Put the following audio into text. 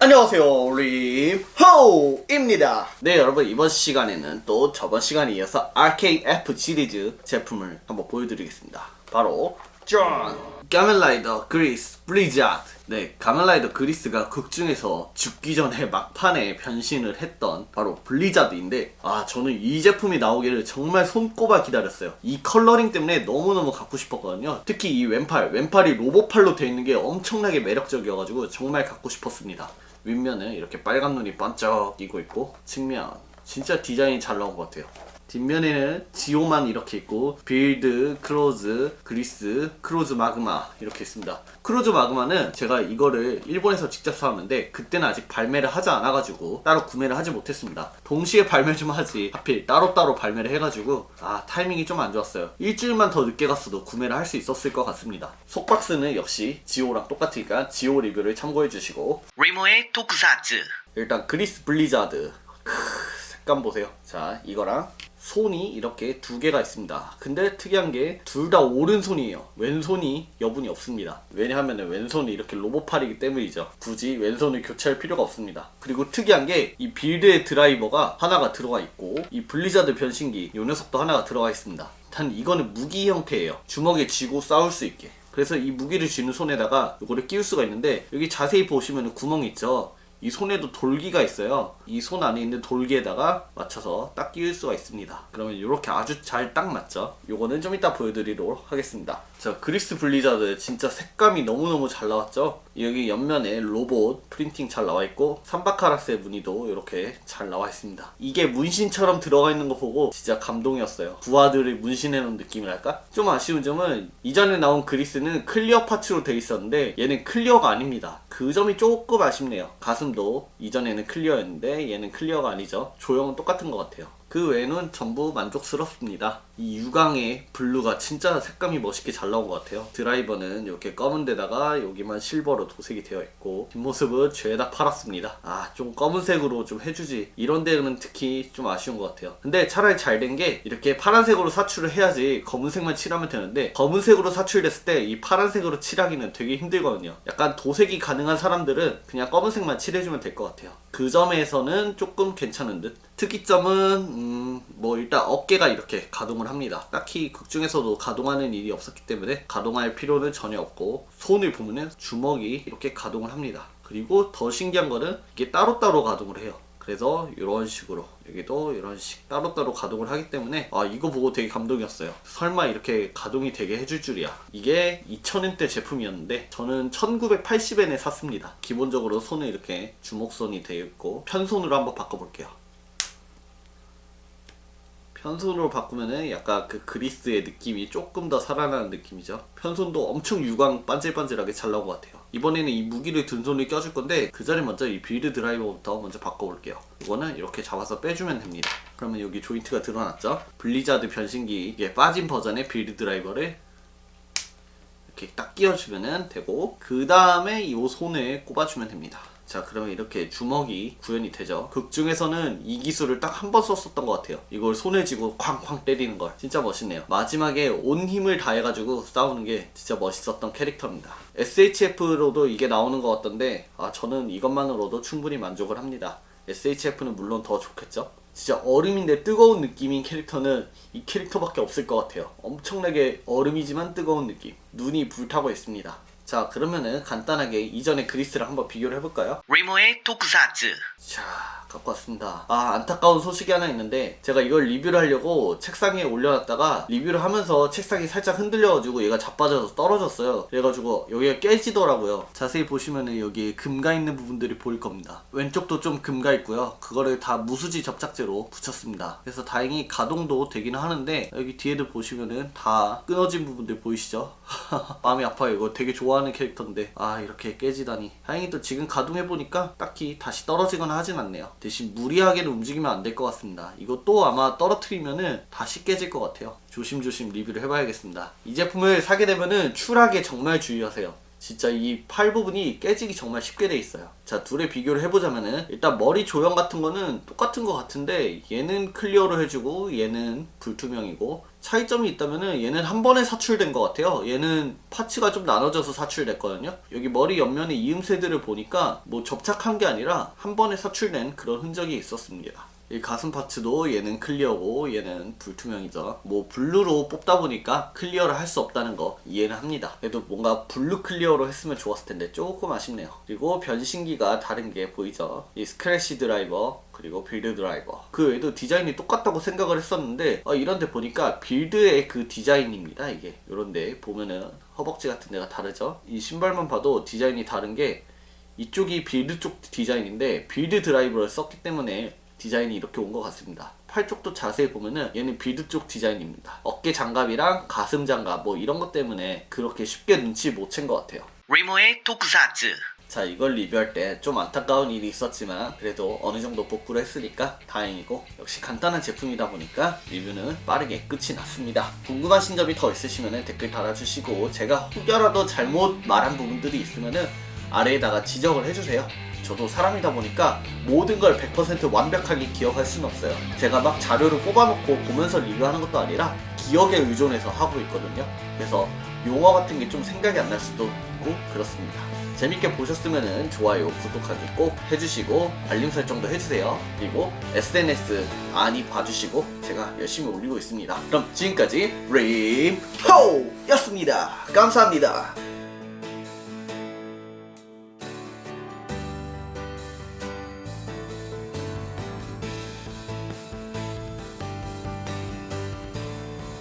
안녕하세요 림호입니다. 네 여러분 이번 시간에는 또 저번 시간에 이어서 RKF 시리즈 제품을 한번 보여드리겠습니다. 바로 짠! 가멜라이더 그리스 블리자드 네 가멜라이더 그리스가 극 중에서 죽기 전에 막판에 변신을 했던 바로 블리자드인데 아 저는 이 제품이 나오기를 정말 손꼽아 기다렸어요. 이 컬러링 때문에 너무너무 갖고 싶었거든요. 특히 이 왼팔 왼팔이 로봇팔로 되어 있는 게 엄청나게 매력적이어가지고 정말 갖고 싶었습니다 윗면은 이렇게 빨간 눈이 반짝 끼고 있고 측면. 진짜 디자인이 잘 나온 것 같아요 뒷면에는 지오만 이렇게 있고 빌드, 크로즈, 그리스, 크로즈 마그마 이렇게 있습니다. 크로즈 마그마는 제가 이거를 일본에서 직접 사왔는데 그때는 아직 발매를 하지 않아가지고 따로 구매를 하지 못했습니다. 동시에 발매 좀 하지. 하필 따로따로 발매를 해가지고 아 타이밍이 좀 안 좋았어요. 일주일만 더 늦게 갔어도 구매를 할 수 있었을 것 같습니다. 속박스는 역시 지오랑 똑같으니까 지오 리뷰를 참고해 주시고. 리모의 토크사츠 일단 그리스 블리자드 크, 색감 보세요. 자 이거랑 손이 이렇게 두 개가 있습니다. 근데 특이한 게 둘 다 오른손이에요. 왼손이 여분이 없습니다. 왜냐하면 왼손이 이렇게 로봇팔이기 때문이죠. 굳이 왼손을 교체할 필요가 없습니다. 그리고 특이한 게 이 빌드의 드라이버가 하나가 들어가 있고 이 블리자드 변신기 이 녀석도 하나가 들어가 있습니다. 단 이거는 무기 형태예요. 주먹에 쥐고 싸울 수 있게. 그래서 이 무기를 쥐는 손에다가 이거를 끼울 수가 있는데 여기 자세히 보시면 구멍 있죠 이 손에도 돌기가 있어요. 이 손 안에 있는 돌기에다가 맞춰서 딱 끼울 수가 있습니다. 그러면 이렇게 아주 잘 딱 맞죠? 요거는 좀 이따 보여드리도록 하겠습니다. 자, 그리스 블리자드 진짜 색감이 너무너무 잘 나왔죠? 여기 옆면에 로봇 프린팅 잘 나와 있고 삼바카라스의 무늬도 이렇게 잘 나와 있습니다. 이게 문신처럼 들어가 있는 거 보고 진짜 감동이었어요. 부하들을 문신해 놓은 느낌이랄까? 좀 아쉬운 점은 이전에 나온 그리스는 클리어 파츠로 돼 있었는데 얘는 클리어가 아닙니다. 그 점이 조금 아쉽네요. 가슴도 이전에는 클리어였는데 얘는 클리어가 아니죠. 조형은 똑같은 것 같아요. 그 외에는 전부 만족스럽습니다. 이 유광의 블루가 진짜 색감이 멋있게 잘 나온 것 같아요. 드라이버는 이렇게 검은 데다가 여기만 실버로 도색이 되어 있고 뒷모습은 죄다 팔았습니다. 아 좀 검은색으로 좀 해주지 이런 데는 특히 좀 아쉬운 것 같아요. 근데 차라리 잘 된 게 이렇게 파란색으로 사출을 해야지 검은색만 칠하면 되는데 검은색으로 사출됐을 때 이 파란색으로 칠하기는 되게 힘들거든요. 약간 도색이 가능한 사람들은 그냥 검은색만 칠해주면 될 것 같아요. 그 점에서는 조금 괜찮은 듯. 특이점은 음, 뭐 일단 어깨가 이렇게 가동을 합니다. 딱히 극 중에서도 가동하는 일이 없었기 때문에 가동할 필요는 전혀 없고 손을 보면은 주먹이 이렇게 가동을 합니다. 그리고 더 신기한 거는 이게 따로따로 가동을 해요. 그래서 이런 식으로 여기도 이런 식 따로따로 가동을 하기 때문에 아 이거 보고 되게 감동이었어요 설마 이렇게 가동이 되게 해줄 줄이야 이게 2000원대 제품이었는데 저는 1980엔에 샀습니다 기본적으로 손에 이렇게 주먹선이 되어 있고 편손으로 한번 바꿔볼게요 편손으로 바꾸면은 약간 그 그리스의 느낌이 조금 더 살아나는 느낌이죠. 편손도 엄청 유광 반질반질하게 잘 나온 것 같아요. 이번에는 이 무기를 든 손을 껴줄 건데 그 전에 먼저 이 빌드 드라이버부터 먼저 바꿔볼게요. 이거는 이렇게 잡아서 빼주면 됩니다. 그러면 여기 조인트가 드러났죠? 블리자드 변신기 이게 빠진 버전의 빌드 드라이버를 이렇게 딱 끼워주면 되고 그 다음에 이 손을 꼽아주면 됩니다. 자 그러면 이렇게 주먹이 구현이 되죠. 극 중에서는 이 기술을 딱 한 번 썼었던 것 같아요. 이걸 손에 쥐고 쾅쾅 때리는 걸. 진짜 멋있네요. 마지막에 온 힘을 다해가지고 싸우는 게 진짜 멋있었던 캐릭터입니다. SHF로도 이게 나오는 것 같던데 아 저는 이것만으로도 충분히 만족을 합니다. SHF는 물론 더 좋겠죠? 진짜 얼음인데 뜨거운 느낌인 캐릭터는 이 캐릭터밖에 없을 것 같아요. 엄청나게 얼음이지만 뜨거운 느낌. 눈이 불타고 있습니다 자 그러면은 간단하게 이전의 그리스랑 한번 비교를 해볼까요? 리모의 토크사츠 자 갖고 왔습니다. 아 안타까운 소식이 하나 있는데 제가 이걸 리뷰를 하려고 책상에 올려놨다가 리뷰를 하면서 책상이 살짝 흔들려가지고 얘가 자빠져서 떨어졌어요. 그래가지고 여기가 깨지더라고요. 자세히 보시면은 여기 금가 있는 부분들이 보일 겁니다. 왼쪽도 좀 금가 있고요. 그거를 다 무수지 접착제로 붙였습니다. 그래서 다행히 가동도 되기는 하는데 여기 뒤에도 보시면은 다 끊어진 부분들 보이시죠? 마음이 아파요. 이거 되게 좋아 하는 캐릭터인데 아 이렇게 깨지다니. 다행히 또 지금 가동해보니까 딱히 다시 떨어지거나 하진 않네요. 대신 무리하게는 움직이면 안 될 것 같습니다. 또 아마 떨어뜨리면은 다시 깨질 것 같아요. 조심조심 리뷰를 해봐야겠습니다. 이 제품을 사게 되면은 추락에 정말 주의하세요 진짜 이 팔 부분이 깨지기 정말 쉽게 돼 있어요 자 둘의 비교를 해보자면은 일단 머리 조형 같은 거는 똑같은 것 같은데 얘는 클리어로 해주고 얘는 불투명이고 차이점이 있다면은 얘는 한 번에 사출된 것 같아요. 얘는 파츠가 좀 나눠져서 사출됐거든요. 여기 머리 옆면에 이음새들을 보니까 뭐 접착한 게 아니라 한 번에 사출된 그런 흔적이 있었습니다. 이 가슴 파츠도 얘는 클리어고 얘는 불투명이죠. 뭐 블루로 뽑다 보니까 클리어를 할 수 없다는 거 이해는 합니다. 그래도 뭔가 블루 클리어로 했으면 좋았을 텐데 조금 아쉽네요. 그리고 변신기가 다른 게 보이죠. 이 스크래시 드라이버 그리고 빌드 드라이버 그 외에도 디자인이 똑같다고 생각을 했었는데 아, 이런데 보니까 빌드의 그 디자인입니다. 이게 이런데 보면은 허벅지 같은 데가 다르죠. 이 신발만 봐도 디자인이 다른 게 이쪽이 빌드 쪽 디자인인데 빌드 드라이버를 썼기 때문에 디자인이 이렇게 온 것 같습니다. 팔 쪽도 자세히 보면은 얘는 빌드 쪽 디자인입니다. 어깨 장갑이랑 가슴 장갑 뭐 이런 것 때문에 그렇게 쉽게 눈치 못 챈 것 같아요. 리모의 토쿠사츠. 자 이걸 리뷰할 때 좀 안타까운 일이 있었지만 그래도 어느 정도 복구를 했으니까 다행이고 역시 간단한 제품이다 보니까 리뷰는 빠르게 끝이 났습니다 궁금하신 점이 더 있으시면 댓글 달아주시고 제가 혹여라도 잘못 말한 부분들이 있으면 아래에다가 지적을 해주세요 저도 사람이다 보니까 모든 걸 100% 완벽하게 기억할 수는 없어요 제가 막 자료를 뽑아놓고 보면서 리뷰하는 것도 아니라 기억에 의존해서 하고 있거든요 그래서 용어 같은 게 좀 생각이 안 날 수도 있고 그렇습니다 재밌게 보셨으면 좋아요, 구독하기 꼭 해주시고 알림 설정도 해주세요. 그리고 SNS 많이 봐주시고 제가 열심히 올리고 있습니다. 그럼 지금까지 림호였습니다. 감사합니다.